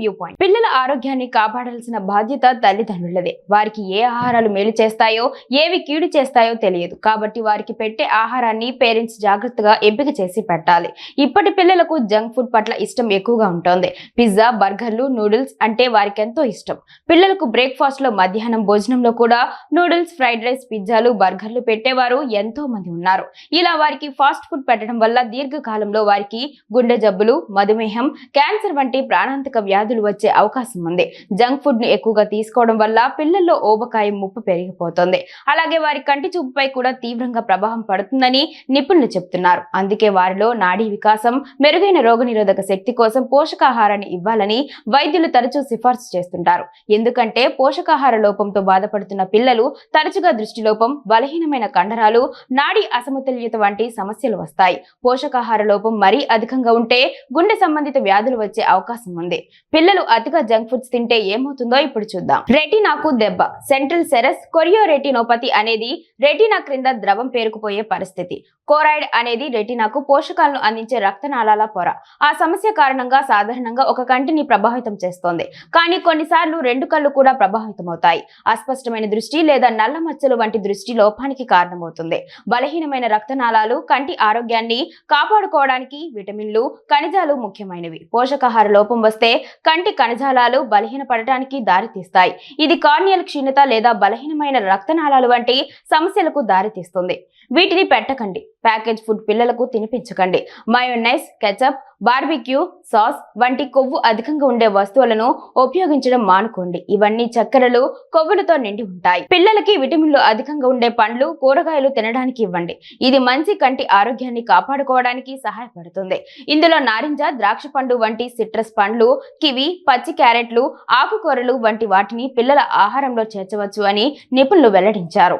View point. పిల్లల ఆరోగ్యాన్ని కాపాడాల్సిన బాధ్యత తల్లిదండ్రులదే. వారికి ఏ ఆహారాలు మేలు చేస్తాయో ఏవి కీడు చేస్తాయో తెలియదు. కాబట్టి వారికి పెట్టే ఆహారాన్ని పేరెంట్స్ జాగ్రత్తగా ఎంపిక చేసి పెట్టాలి. ఇప్పటి పిల్లలకు జంక్ ఫుడ్ పట్ల ఇష్టం ఎక్కువగా ఉంటుంది. పిజ్జా బర్గర్లు నూడిల్స్ అంటే వారికి ఎంతో ఇష్టం. పిల్లలకు బ్రేక్ఫాస్ట్లో మధ్యాహ్నం భోజనంలో కూడా నూడిల్స్ ఫ్రైడ్ రైస్ పిజ్జాలు బర్గర్లు పెట్టేవారు ఎంతో మంది ఉన్నారు. ఇలా వారికి ఫాస్ట్ ఫుడ్ పెట్టడం వల్ల దీర్ఘకాలంలో వారికి గుండె జబ్బులు మధుమేహం క్యాన్సర్ వంటి ప్రాణాంతక వ్యాధులు వచ్చే అవకాశం ఉంది. జంక్ ఫుడ్ను ఎక్కువగా తీసుకోవడం వల్ల పిల్లల్లో ఓబకాయ ముప్పు పెరిగిపోతుంది. అలాగే వారి కంటి చూపుపై కూడా తీవ్రంగా ప్రభావం పడుతుందని నిపుణులు చెప్తున్నారు. అందుకే వారిలో నాడీ వికాసం మెరుగైన రోగనిరోధక శక్తి కోసం పోషకాహారాన్ని ఇవ్వాలని వైద్యులు తరచూ సిఫార్సు చేస్తుంటారు. ఎందుకంటే పోషకాహార లోపంతో బాధపడుతున్న పిల్లలు తరచుగా దృష్టిలోపం బలహీనమైన కండరాలు నాడీ అసమతుల్యత వంటి సమస్యలు వస్తాయి. పోషకాహార లోపం మరీ అధికంగా ఉంటే గుండె సంబంధిత వ్యాధులు వచ్చే అవకాశం ఉంది. పిల్లలు అతిగా జంక్ ఫుడ్స్ తింటే ఏమవుతుందో ఇప్పుడు చూద్దాం. రెటీనాకు దెబ్బ. సెంట్రల్ సెరస్ కొరియో రెటినోపతి అనేది రెటీనా క్రింద ద్రవం పేరుకుపోయే పరిస్థితి. కోరాయిడ్ అనేది రెటీనాకు పోషకాలను అందించే రక్తనాళాల పొర. ఆ సమస్య కారణంగా సాధారణంగా ఒక కంటిని ప్రభావితం చేస్తోంది. కానీ కొన్నిసార్లు రెండు కళ్ళు కూడా ప్రభావితమవుతాయి. అస్పష్టమైన దృష్టి లేదా నల్ల మచ్చలు వంటి దృష్టి లోపానికి కారణమవుతుంది. బలహీనమైన రక్తనాళాలు కంటి ఆరోగ్యాన్ని కాపాడుకోవడానికి విటమిన్లు ఖనిజాలు ముఖ్యమైనవి. పోషకాహార లోపం వస్తే కంటి కణజాలాలు బలహీనపడటానికి దారితీస్తాయి. ఇది కార్నియల్ క్షీణత లేదా బలహీనమైన రక్తనాళాలు వంటి సమస్యలకు దారితీస్తుంది. వీటిని పెట్టకండి. ప్యాకేజ్ ఫుడ్ పిల్లలకు తినిపించకండి. మయోనైస్ కెచప్ బార్బిక్యూ సాస్ వంటి కొవ్వు అధికంగా ఉండే వస్తువులను ఉపయోగించడం మానుకోండి. ఇవన్నీ చక్కెరలు కొవ్వులతో నిండి ఉంటాయి. పిల్లలకి విటమిన్లు అధికంగా ఉండే పండ్లు కూరగాయలు తినడానికి ఇవ్వండి. ఇది మంచి కంటి ఆరోగ్యాన్ని కాపాడుకోవడానికి సహాయపడుతుంది. ఇందులో నారింజ ద్రాక్ష పండు వంటి సిట్రస్ పండ్లు కివి పచ్చి క్యారెట్లు ఆకుకూరలు వంటి వాటిని పిల్లల ఆహారంలో చేర్చవచ్చు అని నిపుణులు వెల్లడించారు.